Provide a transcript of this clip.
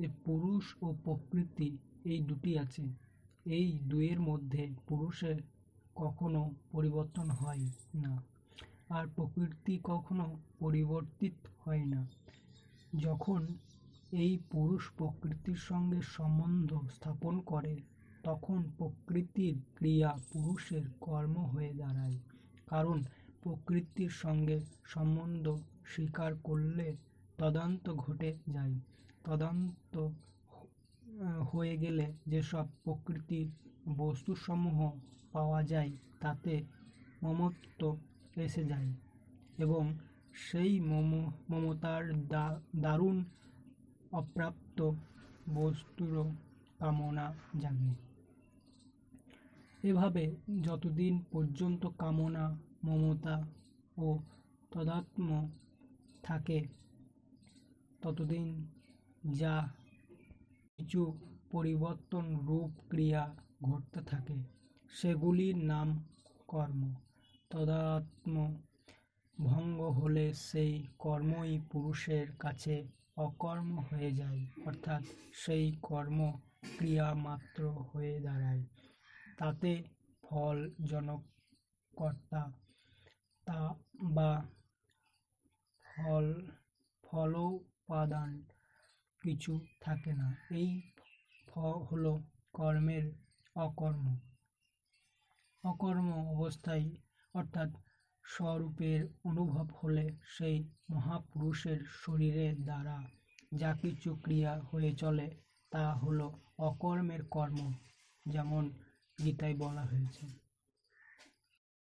এ পুরুষ ও প্রকৃতি এই দুটি আছে। এই দুয়ের মধ্যে পুরুষের কখনো পরিবর্তন হয় না আর প্রকৃতি কখনো পরিবর্তিত হয় না। যখন এই পুরুষ প্রকৃতির সঙ্গে সম্বন্ধ স্থাপন করে, তখন প্রকৃতির ক্রিয়া পুরুষের কর্ম হয়ে দাঁড়ায়। কারণ প্রকৃতির সঙ্গে সম্বন্ধ স্বীকার করলে তদান্ত ঘটে যায়। তদান্ত হয়ে গেলে যেসব প্রকৃতির বস্তুসমূহ পাওয়া যায়, তাতে মমত্ব এসে যায় এবং সেই মম, মমতার দারুণ অপ্রাপ্ত বস্তুরও কামনা জাগে। এভাবে যতদিন পর্যন্ত কামনা, মমতা ও তদাত্ম থাকে, ততদিন যা কিছু পরিবর্তন রূপ ক্রিয়া ঘটতে থাকে। সেগুলির নাম কর্ম। তদাত্ম ভঙ্গ হলে সেই কর্মই পুরুষের কাছে অকর্ম হয়ে যায়, অর্থাৎ সেই কর্ম ক্রিয়া মাত্র হয়ে দাঁড়ায়। তাতে ফল জনক কর্তা তা বা ফল ফলোপাদান কিছু থাকে না। এই ফ হল কর্মের অকর্ম। অকর্ম অবস্থায় অর্থাৎ স্বরূপের অনুভব হলে সেই মহাপুরুষের শরীরের দ্বারা যা কিছু ক্রিয়া হয়ে চলে তা হল অকর্মের কর্ম, যেমন গীতায় বলা হয়েছে।